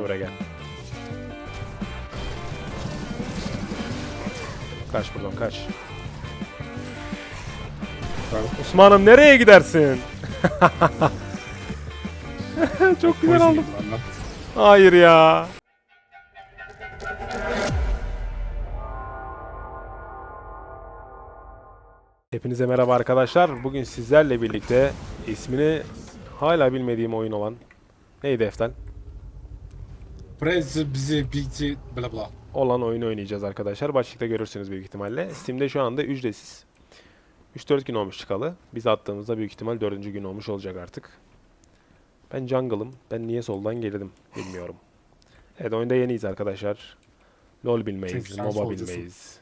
Gel buraya gel. Kaç buradan kaç. Osman'ım nereye gidersin? Çok güzel aldım. Hayır ya. Hepinize merhaba arkadaşlar. Bugün sizlerle birlikte ismini hala bilmediğim oyun olan neydi Eftel? Prez bizi bizi bla bla. Olan oyunu oynayacağız arkadaşlar. Başlıkta görürsünüz büyük ihtimalle. Steam'de şu anda ücretsiz. 3-4 gün olmuş çıkalı. Biz attığımızda büyük ihtimal 4. gün olmuş olacak artık. Ben jungle'ım. Ben niye soldan geldim bilmiyorum. Evet oyunda yeniyiz arkadaşlar. LoL bilmeyiz, Çünkü MOBA bilmeyiz.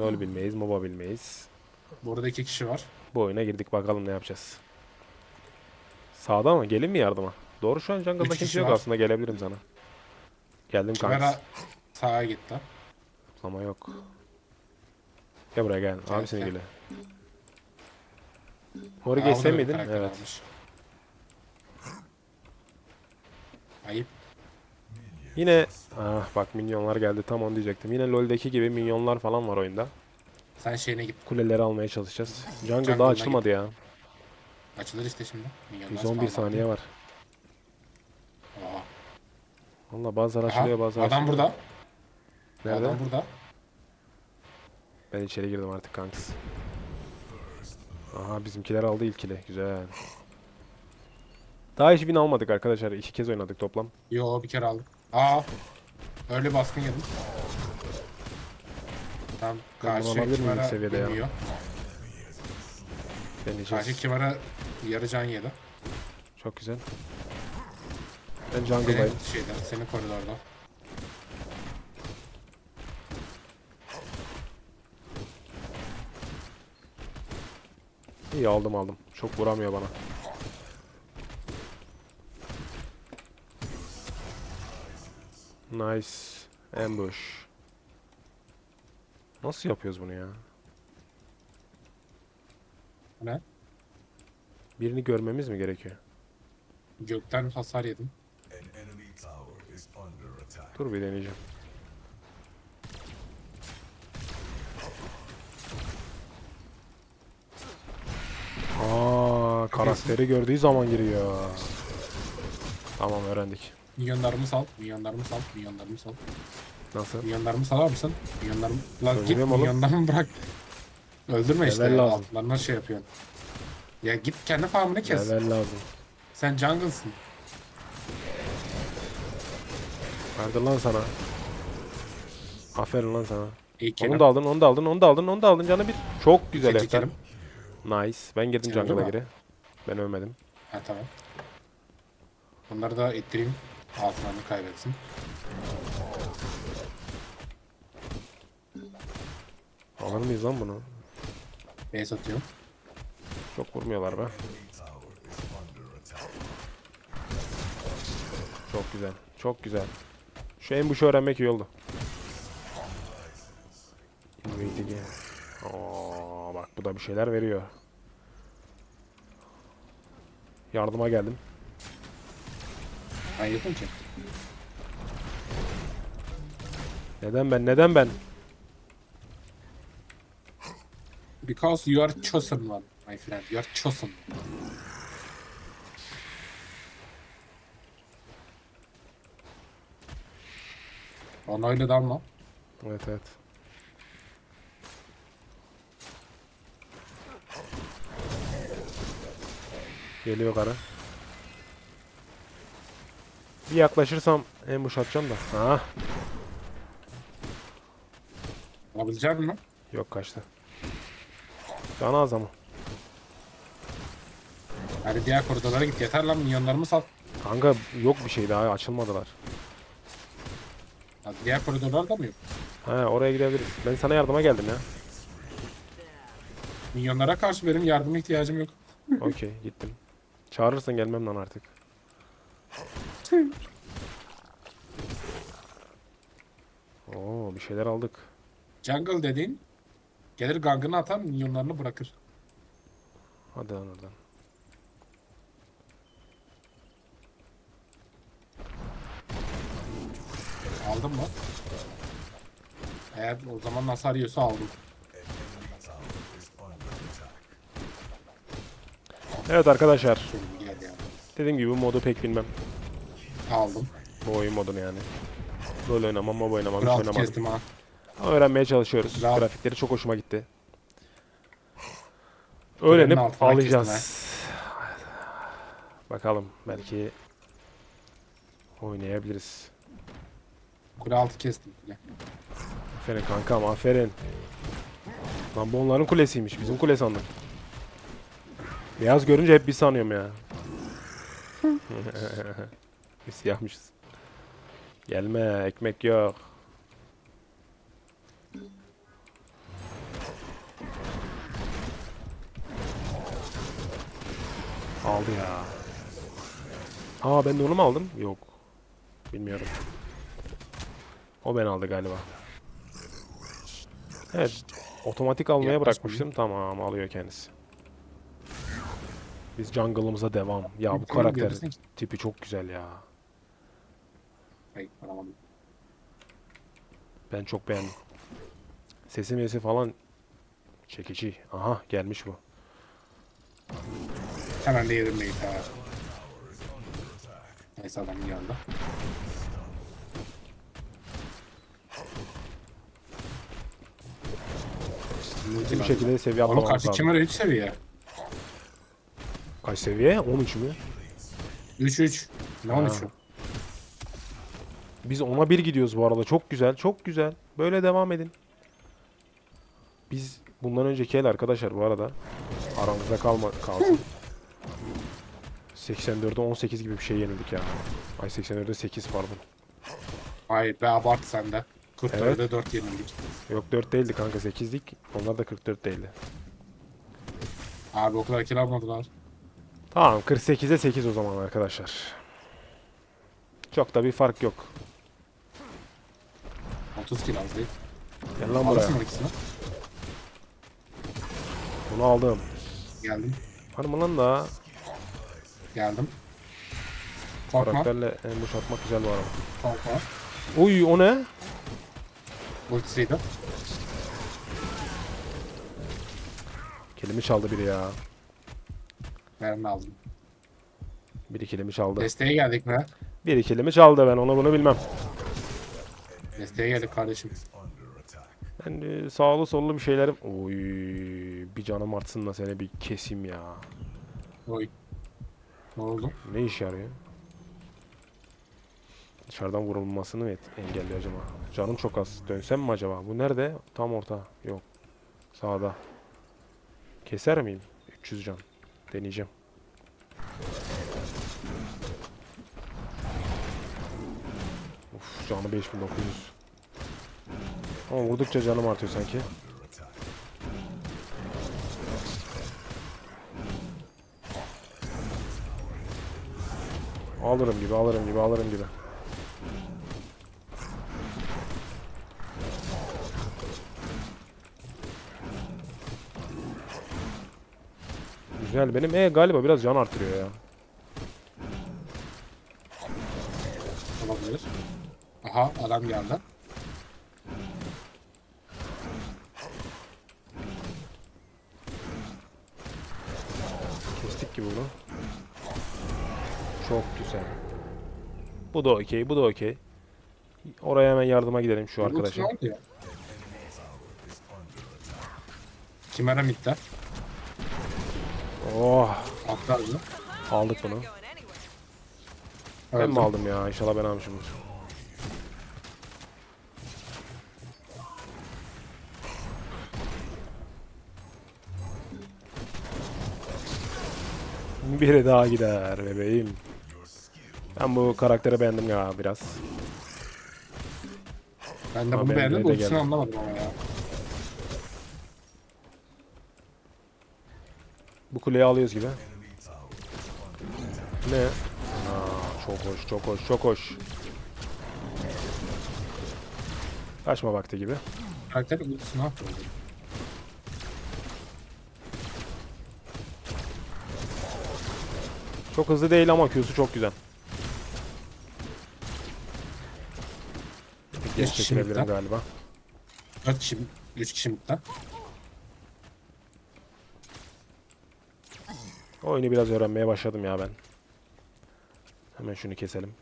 LoL bilmeyiz, MOBA bilmeyiz. Burada iki kişi var. Bu oyuna girdik bakalım ne yapacağız. Sağda mı? Gelin mi yardıma? Doğru şu an jungle'da Üç kimse kişi yok var. aslında gelebilirim sana. Geldim kanka. Kamera sağa gitti. Ama yok. Gel buraya gel. Gel, Abisine gel. güle. Moru Aa, geçse orada bir miydin? karakter Evet. almış. Ayıp. Yine ah bak minyonlar geldi tam onu diyecektim. Yine LoL'deki gibi minyonlar falan var oyunda. Sen şeyine git. Kuleleri almaya çalışacağız. Jungle Jungle'ına daha açılmadı ya. Açılır işte şimdi. Milyonlar 111 spawnlandı. saniye var. Valla bazıları Aha, açılıyor bazıları adam açılmıyor. burada. Nerede? Adam burada. Ben içeri girdim artık kanks. Aha bizimkiler aldı ilkili. Güzel. Daha hiç win almadık arkadaşlar. İki kez oynadık toplam. Yo bir kere aldık. Aa. Öyle baskın yedim. Tam karşı alabilir miyim kimara seviyede ya? bilmiyor. Deneyeceğiz. Karşı kimara yarı can yedi. Çok güzel. Ben Senin jungle'dayım. şeyden, senin koridorda. İyi aldım aldım. Çok vuramıyor bana. Nice. Ambush. Nasıl yapıyoruz bunu ya? Ne? Birini görmemiz mi gerekiyor? Gökten hasar yedim. Dur bir deneyeceğim. Aa, karakteri gördüğü zaman giriyor. Tamam öğrendik. Milyonlarımı sal, milyonlarımı sal, milyonlarımı sal. Nasıl? Milyonlarımı salar mısın? Milyonlarımı... Lan git oğlum. milyonlarımı bırak. Öldürme işte. Level lazım. Altlarına şey yapıyorsun. Ya git kendi farmını kes. Level lazım. Sen jungle'sın. Verdi lan sana. Aferin lan sana. İlk Onu da aldın, onu da aldın, onu da aldın, onu da aldın canı bir. Çok güzel Efter. kelim. Nice. Ben girdim Sen jungle'a geri. Ben ölmedim. Ha tamam. Bunları da ittireyim. Altınlarını kaybetsin. Alır mıyız lan bunu? Base atıyorum. Çok vurmuyorlar be. Çok güzel. Çok güzel. Şu ambuş'u öğrenmek iyi oldu. Oo, bak bu da bir şeyler veriyor. Yardıma geldim. Ben ki. Neden ben? Neden ben? Because you are chosen one, my friend. You are chosen. Ona öyle dalma. Evet evet. Geliyor karı. Bir yaklaşırsam ambush atacağım da. Ha, Alabilecek misin? yok kaçtı. Canı az ama. Hadi diğer koridorlara git. Yeter lan milyonlarımı sal. Kanka yok bir şey daha açılmadılar. Hadi diğer koridorlarda mı yok? He oraya gidebiliriz. Ben sana yardıma geldim ya. Milyonlara karşı benim yardıma ihtiyacım yok. Okey gittim. Çağırırsan gelmem lan artık. Oo bir şeyler aldık. Jungle dediğin gelir gangını atar milyonlarını bırakır. Hadi lan oradan. Aldın mı? Eğer o zaman hasar yiyorsa aldım. Evet arkadaşlar. Dediğim gibi bu modu pek bilmem. Aldım. Bu oyun modunu yani. LoL oynamam, MOBA oynamam, hiç Rahat oynamadım. kestim ha. Ama öğrenmeye çalışıyoruz. Rahat. Grafikleri çok hoşuma gitti. Öğrenip altına alacağız. Bakalım belki oynayabiliriz. Kule altı kestim. Kule. Aferin kankam aferin. Lan bu onların kulesiymiş. Bizim kule sandım. Beyaz görünce hep biz sanıyorum ya. biz siyahmışız. Gelme ekmek yok. Aldı ya. Aa ben de onu mu aldım? Yok. Bilmiyorum. O ben aldı galiba. Evet. Otomatik almaya Yaklaş bırakmıştım. Tamam alıyor kendisi. Biz jungle'ımıza devam. Ya bu karakter tipi çok güzel ya. Ben çok beğendim. Sesi mesi falan çekici. Aha gelmiş bu. Hemen de yedim. Neyse adam geldi. Hızlı bir şekilde seviye Onun atlamamız karşı lazım. kimere 3 seviye. Kaç seviye? 13 mü? 3 3. Ne 13 Ha. Biz ona bir gidiyoruz bu arada. Çok güzel, çok güzel. Böyle devam edin. Biz bundan önceki el arkadaşlar bu arada aramızda kalma kalsın. 84'e 18 gibi bir şey yenildik ya. Ay 84'e 8 pardon. Hayır be abart sende. 44'e Evet. 4 yenildik. Yok 4 değildi kanka 8'lik. Onlar da 44 değildi. Abi o kadar kill almadılar. Tamam 48'e 8 o zaman arkadaşlar. Çok da bir fark yok. 30 kill az değil. Gel lan buraya. Bunu aldım. Geldim. Hanım lan da Geldim. Korkma. karakterle ambush atmak güzel bu arada. Korkma. Uy o ne? Ultisiydi. Kelimi çaldı biri ya. Mermi aldım. Biri kelimi çaldı. Desteğe geldik mi? Biri kelimi çaldı ben onu bunu bilmem. Desteğe geldik kardeşim. Ben e, sağlı sollu bir şeylerim. Oy bir canım artsın da seni bir keseyim ya. Oy. Ne oldu? Ne iş yarıyor? Dışarıdan vurulmasını mı engelliyor acaba? Canım çok az. Dönsem mi acaba? Bu nerede? Tam orta. Yok. Sağda. Keser miyim? 300 can. Deneyeceğim. Uf canı 5900. Ama vurdukça canım artıyor sanki. Alırım gibi, alırım gibi, alırım gibi. Güzel. Benim E galiba biraz can artırıyor ya. Olabilir. Aha adam geldi. Kestik gibi bunu. Çok güzel. Bu da okey, bu da okey. Oraya hemen yardıma gidelim şu arkadaşa. Kimera midde. Oh, Atlardı. aldık bunu. Ben mi aldım ya? İnşallah ben almışımdır. Biri daha gider bebeğim. Ben bu karakteri beğendim ya biraz. Ben de Ama bunu beğendim. de Ultisini anlamadım ama ya. Bu kuleyi alıyoruz gibi. Ne? Aa, çok hoş, çok hoş, çok hoş. Kaçma vakti gibi. Karakter ultisini attı. Çok hızlı değil ama Q'su çok güzel. Geç çekilebilirim galiba. 4 kişi, 3 kişi midden. Oyunu biraz öğrenmeye başladım ya ben. Hemen şunu keselim.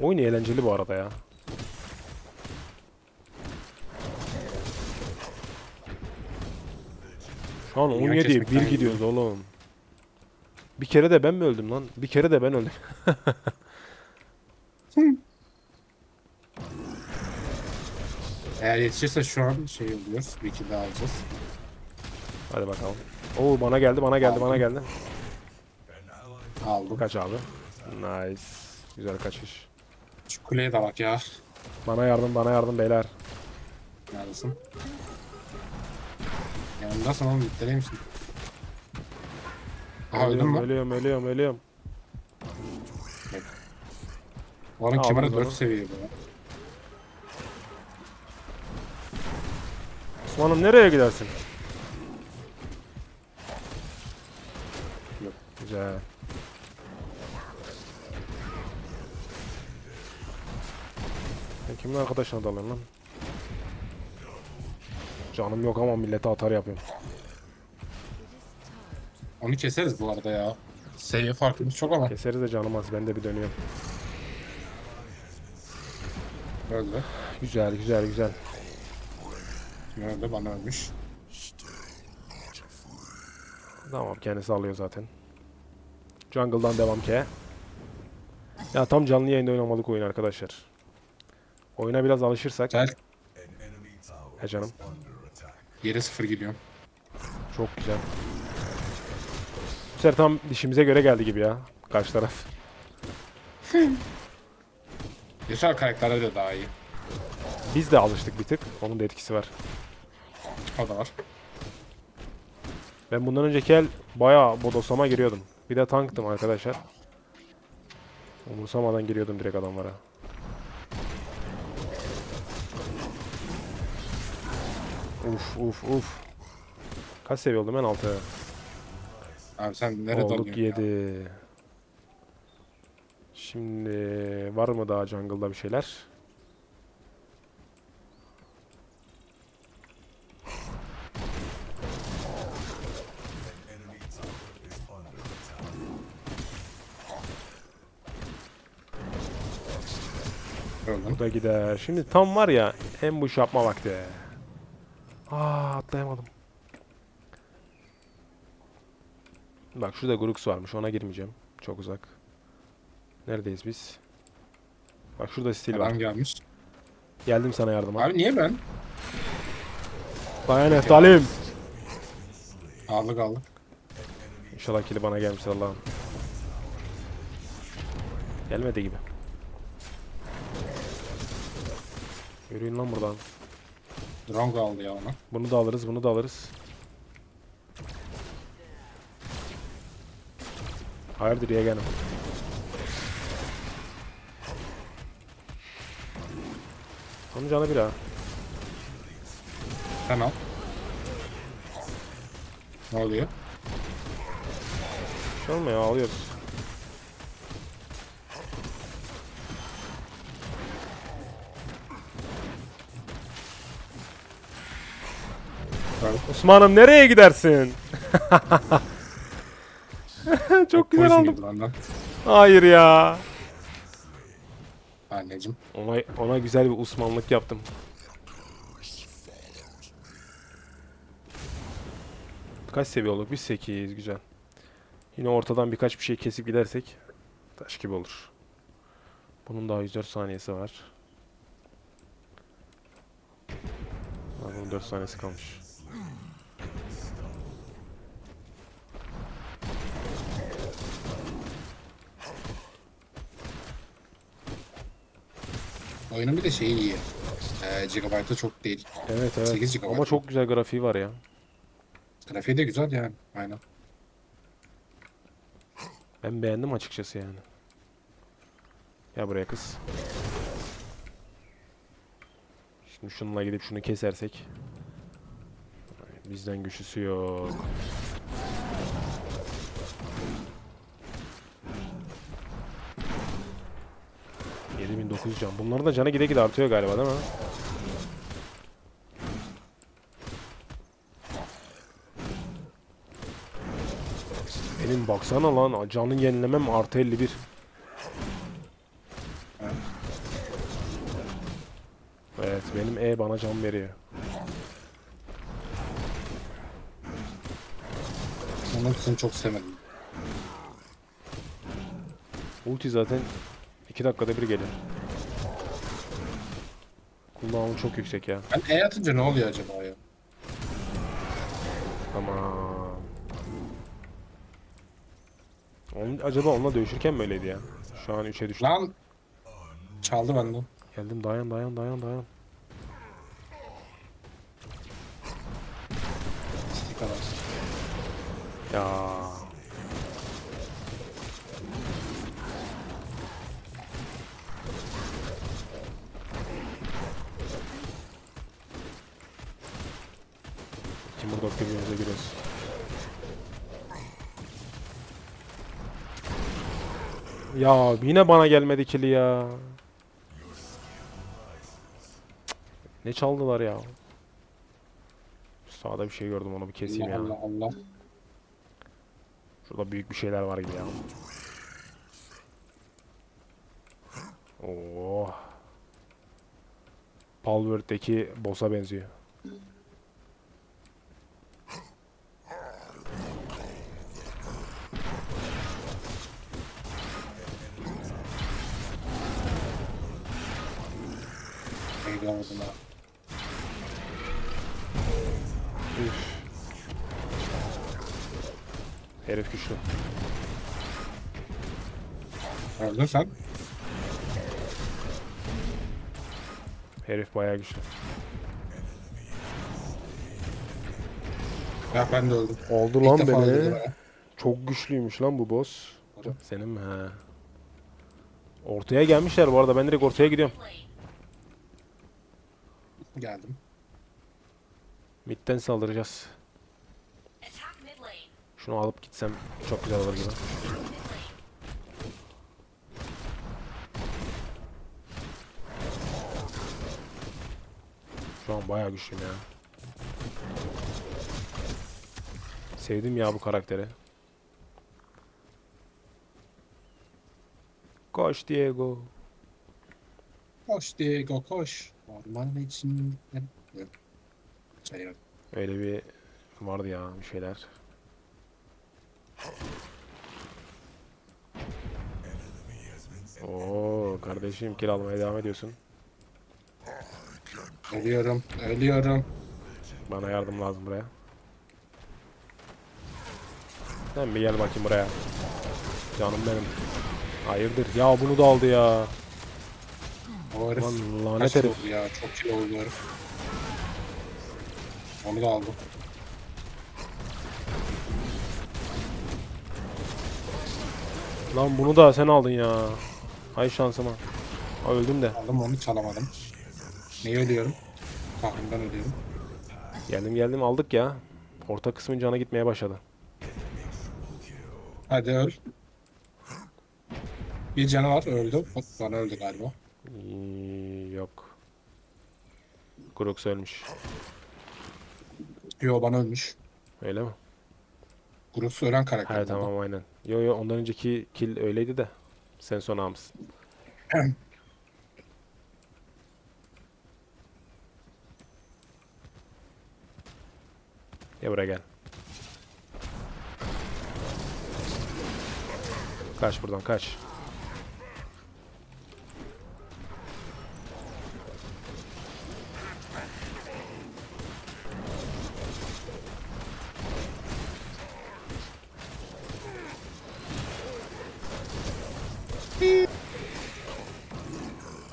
Oyun eğlenceli bu arada ya. Şu an Dünya 17'ye 1 kesmekten gidiyoruz oğlum. Bir kere de ben mi öldüm lan? Bir kere de ben öldüm. Eğer yetişirse şu an şey oluyoruz. Bir iki daha alacağız. Hadi bakalım. Oo bana geldi, bana geldi, bana geldi. Aldım. Kaç abi. Nice. Güzel kaçış. Şu kuleye de bak ya. Bana yardım, bana yardım beyler. Neredesin? Yanımdasın oğlum. Mitteleyim misin? Aha öldün ölüyorum, mü? ölüyorum, ölüyorum, ölüyorum. Oranın Aldım kemeri onu. 4 seviye bu ya. Osman'ım nereye gidersin? Yok. Güzel. Sen kimin arkadaşına dalıyorsun lan? Canım yok ama millete atar yapıyorum. Onu keseriz bu arada ya. Seviye farkımız çok ama. Keseriz de canım az. Ben de bir dönüyorum. Öldü. Güzel, güzel, güzel. Öldü? Bana ölmüş. Tamam kendisi alıyor zaten. Jungle'dan devam ki. Ya tam canlı yayında oynamalık oyun arkadaşlar. Oyuna biraz alışırsak. Gel. He canım. Yere sıfır gidiyorum. Çok güzel. Bu sefer tam dişimize göre geldi gibi ya. Karşı taraf. Yaşar karakterleri de daha iyi. Biz de alıştık bir tık. Onun da etkisi var. O da var. Ben bundan önceki el bayağı bodoslama giriyordum. Bir de tanktım arkadaşlar. Umursamadan giriyordum direkt adamlara. Uf uf uf. Kaç seviye oldum ben 6. Abi sen nerede Olduk dalıyorsun ya? 7. Şimdi var mı daha jungle'da bir şeyler? Öldüm. Bu da gider. Şimdi tam var ya en bu yapma vakti. Aa atlayamadım. Bak şurada Grux varmış ona girmeyeceğim. Çok uzak. Neredeyiz biz? Bak şurada stil var. Adam gelmiş. Geldim sana yardıma. Abi niye ben? Dayan Eftalim. Aldık aldık. İnşallah kili bana gelmiştir Allah'ım. Gelmedi gibi. Yürüyün lan buradan. Drone aldı ya ona. Bunu da alırız, bunu da alırız. Hayırdır yeğenim. Onun canı bir ha. Sen al. Ne oluyor? Bir şey olmuyor alıyoruz. Osman'ım nereye gidersin? Çok güzel Poison aldım. Hayır ya. Anneciğim. Ona, ona güzel bir Osmanlık yaptım. Kaç seviye olduk? Biz 8 güzel. Yine ortadan birkaç bir şey kesip gidersek taş gibi olur. Bunun daha 104 saniyesi var. Ha, bunun 4 saniyesi kalmış. Oyunun bir de şeyi iyi. Ee, Gigabyte'ı çok değil. Evet evet. 8 GB. Ama çok güzel grafiği var ya. Grafiği de güzel yani. Aynen. Ben beğendim açıkçası yani. Gel buraya kız. Şimdi şununla gidip şunu kesersek. Bizden güçlüsü yok. 9 can. Bunların da canı gide gide artıyor galiba değil mi? Benim baksana lan canı yenilemem artı 51. Evet benim E bana can veriyor. Onun için çok sevmedim. Ulti zaten 2 dakikada bir gelir. Cooldown'u çok yüksek ya. Ben E atınca ne oluyor acaba ya? Tamam. Onun, acaba onunla dövüşürken mi öyleydi ya? Şu an 3'e düştü. Lan çaldı benden. Geldim dayan dayan dayan dayan. Kadar. Ya. Timur Dok birbirimize giriyoruz. Ya yine bana gelmedi kili ya. Ne çaldılar ya? Sağda bir şey gördüm onu bir keseyim ya. Allah Allah. Şurada büyük bir şeyler var gibi ya. Oo. Palworld'deki boss'a benziyor. Görmedim ha. Üf. Herif güçlü. Öldün sen. Herif bayağı güçlü. Ya ben de öldüm. Oldu İlk lan defa öldüm beni. ha. Çok güçlüymüş lan bu boss. Senin mi? He. Ortaya gelmişler bu arada. Ben direkt ortaya gidiyorum. Geldim. Mid'den saldıracağız. Şunu alıp gitsem çok güzel olur gibi. Şu an bayağı güçlüyüm ya. Sevdim ya bu karakteri. Koş Diego. Koş Diego koş. Orman için. Yok. Şey yok. Öyle bir vardı ya bir şeyler. Oo kardeşim kill almaya devam ediyorsun. Ölüyorum. Ölüyorum. Bana yardım lazım buraya. Sen bir gel bakayım buraya. Canım benim. Hayırdır? Ya bunu da aldı ya. O herif. Lan lanet Kaç herif. oldu ya? Çok kilo oldu herif. Onu da aldım. Lan bunu da sen aldın ya. Hay şansıma. Aa, öldüm de. Aldım onu çalamadım. Neyi ölüyorum? Kahrımdan ölüyorum. Geldim geldim aldık ya. Orta kısmın cana gitmeye başladı. Hadi öl. Bir canı var öldü. Bana öldü galiba. İyi, yok. Crux ölmüş. Yo bana ölmüş. Öyle mi? Grox ölen karakter. Bu tamam aynen. Yo yo ondan önceki kill öyleydi de. Sen son almışsın. Gel buraya gel. Kaç buradan kaç.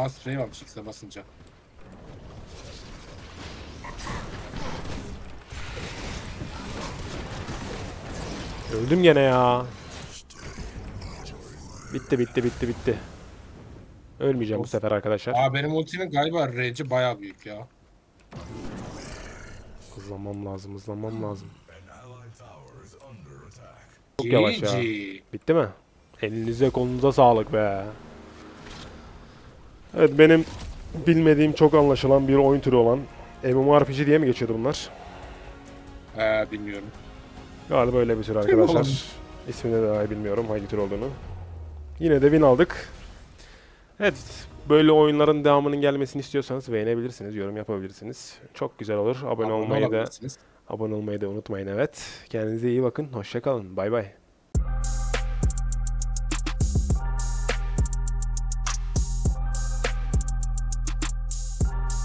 Aa sprey varmış X'e basınca. Öldüm gene ya. Bitti bitti bitti bitti. Ölmeyeceğim bu Of. sefer arkadaşlar. Aa benim ultinin galiba range'i baya büyük ya. Hızlanmam lazım hızlanmam lazım. Çok yavaş ya. GG. Bitti mi? Elinize kolunuza sağlık be. Evet benim bilmediğim çok anlaşılan bir oyun türü olan MMORPG diye mi geçiyordu bunlar? Ee, bilmiyorum. Galiba öyle bir tür arkadaşlar. İsmini de dahi bilmiyorum hangi tür olduğunu. Yine de win aldık. Evet böyle oyunların devamının gelmesini istiyorsanız beğenebilirsiniz, yorum yapabilirsiniz. Çok güzel olur. Abone olmayı da abone olmayı da unutmayın evet. Kendinize iyi bakın. Hoşça kalın. Bay bay.